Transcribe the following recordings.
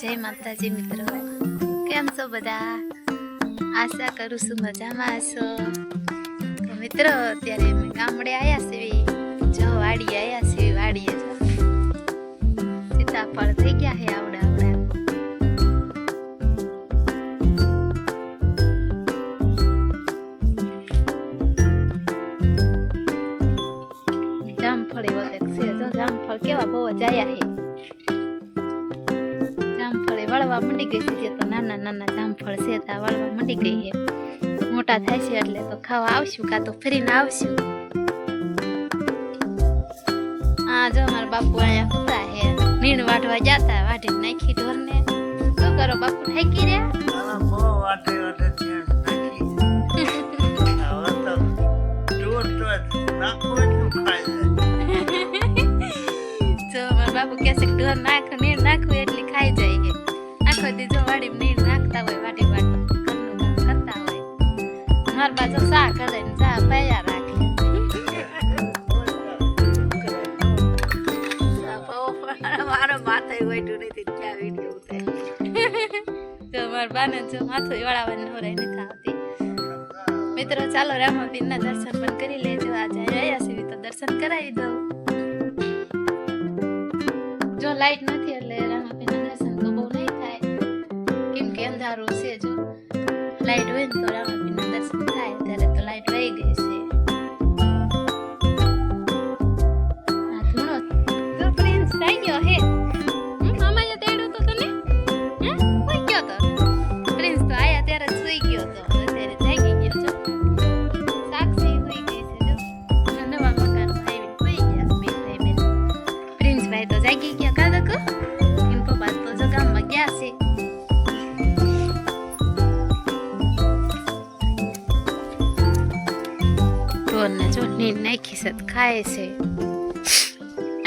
જય માતાજી મિત્રો. કેમ છો બધા? આશા કરું છું મજામાં હશો તો મિત્રો, અત્યારે અમે ગામડે આવ્યા છીએ. જો વાડી આવ્યા છીએ વાડીએ. સીતાફળ થઈ ગયા છે આવડા આવડા વળવા મંડી ગઈ છે તો નાના નાના જામફળ છે તો વાળવા મંડી ગઈ છે. મોટા થાય છે એટલે તો ખાવા આવશું કાં તો ફરીને આવશું. આ જો મારા બાપુ અહીંયા હતા હે નીણ વાટવા જતા વાટીને નાખી ઢોરને. શું કરો બાપુ થાકી રહ્યા? બહુ વાટે વાટે નાખી. નાખો. જો મારા બાપુ કે છે ઢોર નાખ નીણ નાખવું એટલે ખાઈ જાય. છે આખો જો વાડી નીર નાખતા હોય વાટી વાટી ઘરનું કામ કરતા હોય. મારા બાજુ સા કરે ને શા પૈયા રાખે. મારો માથે વૈટું નથી ત્યાં વીડિયો ઉતાર્યો. જો મારા બાને જો માથું વળાવવાની નવરાઈ નથી આવતી. મિત્રો ચાલો રામાપીરના દર્શન પણ કરી લેજો. આજે આવ્યા છીએ તો દર્શન કરાવી દઉં. જો લાઈટ નથી અંધારું છે જો લાઈટ હોય ને તો રામાપીરના દર્શન થાય ત્યારે તો લાઈટ વહી ગઈ છે તો પ્રિન્સ થઈ ઢોરને નાખી સત ખાય છે.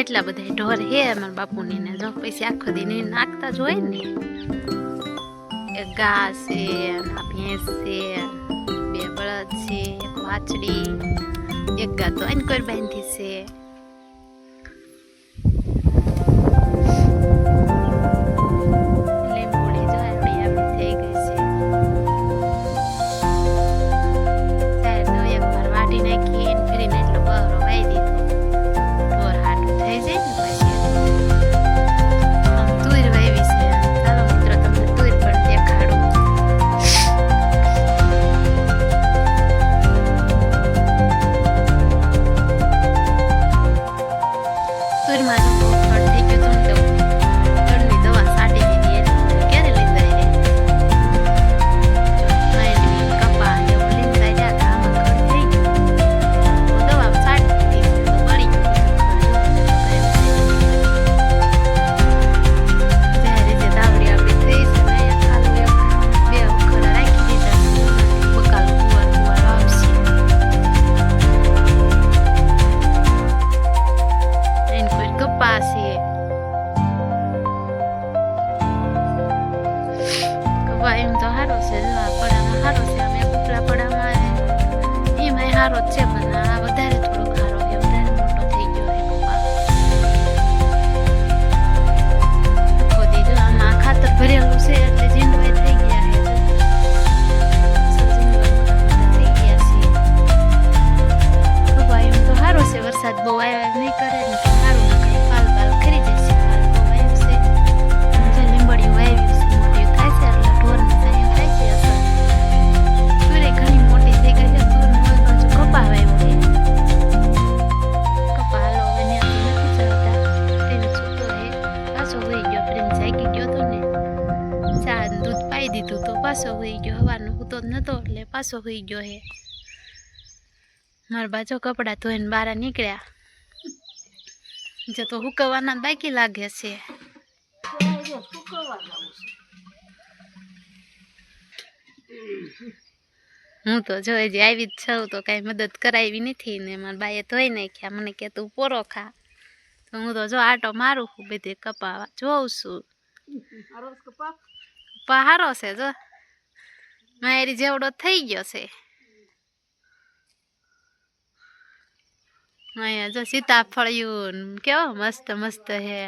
એટલા બધા ઢોર હે અમારા બાપુની ને જો પછી આખો દી નીંદ નાખતા જ હોય ને. એક ગા છે ભેંસ છે, બે બળદ છે, એક વાછડી, એક ગા તો અનકોર બાંધી છે. વરસાદ બહુ આવ્યા નહીં કરે ને તો સારું ના પાલ બાલ ખરી જશે ફાલ બહુ આવ્યું છે. જે લીંબડીયું આવ્યું છે મોટી થાય છે, એટલે ઢોરને સાંયો થાય છે અસર તુરે ઘણી મોટી થઈ ગઈ છે તુર મોલ બાજુ કપા વાવ્યો છે. કપા હાલો એને નથી ચડતા તેને છૂટો હે. પાછો હોઈ ગયો પ્રેમ જાગી ગયો તો ને. ચા ને દૂધ પાઈ દીધું તો પાછો હોઈ ગયો. હવાનો હતો જ નતો, એટલે પાછો હોઈ ગયો હે. મારા બાજુ કપડાં ધોઈને બહાર નીકળ્યા. જો તો હુકવવાના બાકી લાગે છે. હું તો જો હજી આવી જ છું તો કાંઈ મદદ કરાવી નથી ને મારા બાએ ધોઈ નાખ્યા. મને કે તું પોરો ખા. તો હું તો જો આટો મારું છું બધે કપાવા જોઉં છું. કપા હારો છે જો. મારી જેવડો થઈ ગયો છે. અહીંયા જો સીતાફળિયું કેવો મસ્ત મસ્ત હે.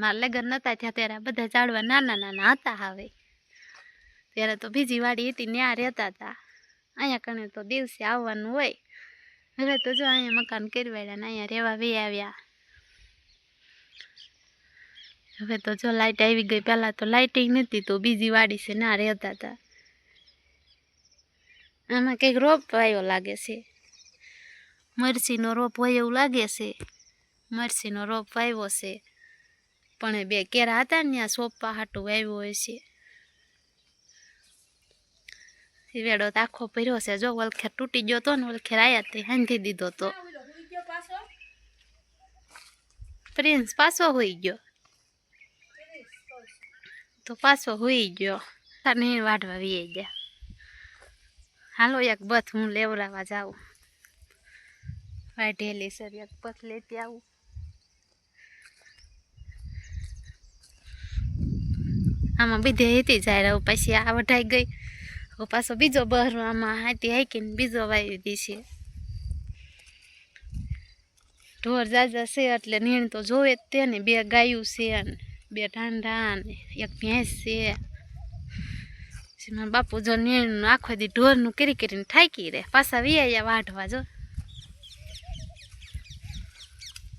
મારા લગ્ન નતા થયા ત્યારે બધા ઝાડવા નાના નાના હતા હવે. ત્યારે તો બીજી વાડી હતી ત્યાં રહેતા હતા. અહીંયા કણે તો દિવસે આવવાનું હોય. હવે તો જો અહીંયા મકાન કરી વાળ્યા ને અહીંયા રહેવા વી આવ્યા. હવે તો જો લાઇટ આવી ગઈ, પહેલાં તો લાઇટિંગ નથી તો બીજી વાડી છે ના રહેતા હતા. આમાં કંઈક રોપ વાયો લાગે છે. મરચીનો રોપ હોય એવું લાગે છે. મરચીનો રોપ વાવ્યો છે. પણ બે કેરા હતા ને ત્યાં સોપા હાટું વાવ્યો હોય છે. વેડો તો આખો ભર્યો છે. જો વલખેર તૂટી ગયો તો ને વલખેર આયા તે હાંધી દીધો તો. પ્રિન્સ પાછો હોઈ ગયો. તો પાછો હોઈ ગયો. તને વાઢવા વી ગયા. હાલો એક બથ હું લેવડાવવા જાઉં. વાઢેલી સર એક બથ લેતી આવું. આમાં બીજે હતી જાય પછી આ વઢાઈ ગઈ. પાછો બીજો બહાર આમાં હાથી હાકીને બીજો વાવી દી છે ઢોર જાજા છે એટલે નીણ તો જોવે જ તે ને, બે ગાયું છે ને બે ઢાંઢા ને એક ભેંસ છે. મારા બાપુ જો નીણ આખો દી ઢોરનું કરી કરીને થાકી રે પાછા વિયા વાઢવા જો.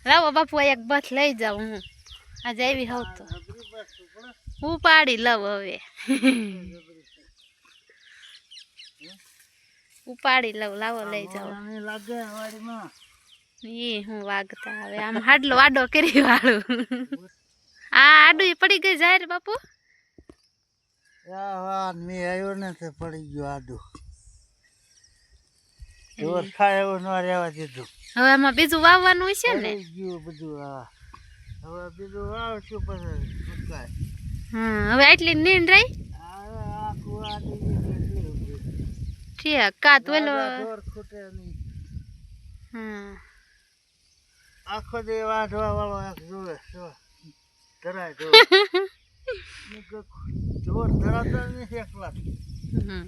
લાવો બાપુ એક બસ લઈ જાઉં હું. આજે આવી હોઉં તો. હું પાડી લઉં હવે. ઉપાડી લઉં, લાવો લઈ વાડીમાં એ હું વાગતા હવે. આમ હાડલો આડો કરી વાળું. આ આડું પડી ગઈ જાય બાપુ? પડી ગયો આડું. ઢોર ખાય એવું ન રહેવા દીધું. હવે આમાં બીજું વાવવાનું છે ને? ગયું બધું આ હવે બીજું વાવશું પછી સુકાય હા હવે આટલી નીંદ રહી. ઠીક કાત ઓલો ઢોર ખૂટે નહીં. હા. આખો દે વાઢવા વાળો એક જોવે જો. ધરાય ઢોર. જોર ધરાતો નથી એકલા. હમ.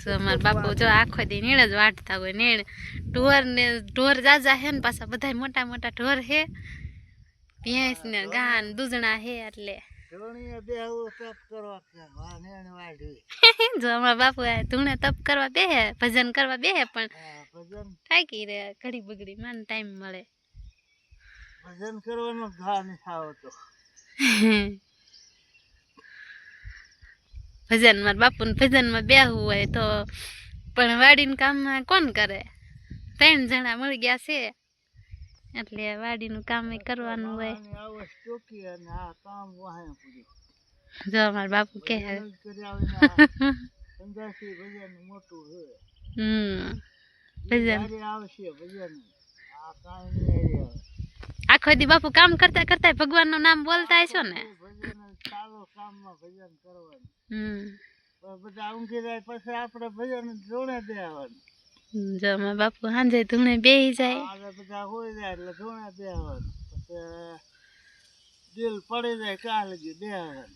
તો અમારા બાપુ જો આખો દી નીણ જ વાટતા હોય નીણ ઢોર ને ઢોર જાજા હે ને પાછા બધા મોટા મોટા ઢોર હે. ભેંસ ને ગાન દૂધણા હે એટલે. જો અમારા બાપુ ધૂણે તપ કરવા બેહે ભજન કરવા બેહે પણ થાકી રે ઘડી બગડી મને ટાઈમ મળે. ભજન કરવાનો ઘા નથી આવતો. ભજન મારા બાપુને ભજનમાં બેહવું હોય તો પણ વાડીનું કામમાં કોણ કરે? ત્રણ જણા મળી ગયા છે. એટલે વાડીનું કામ કરવાનું હોય. જો અમારા બાપુ કે હમ. ભજન. આખો દી બાપુ કામ કરતા કરતા ભગવાનનું નામ બોલતા હશો ને? ચાલો કામમાં ભજન કરવાનું. બધા ઊંઘી જાય પછી આપણે ભજન જોડે દેવાનું જો અમારા બાપુ સાંજે ધૂણે બેહી જાય. બધા હોઈ જાય એટલે ધૂણે દેવાનું પછી દિલ પડી જાય કાલ લગી દેવાનું.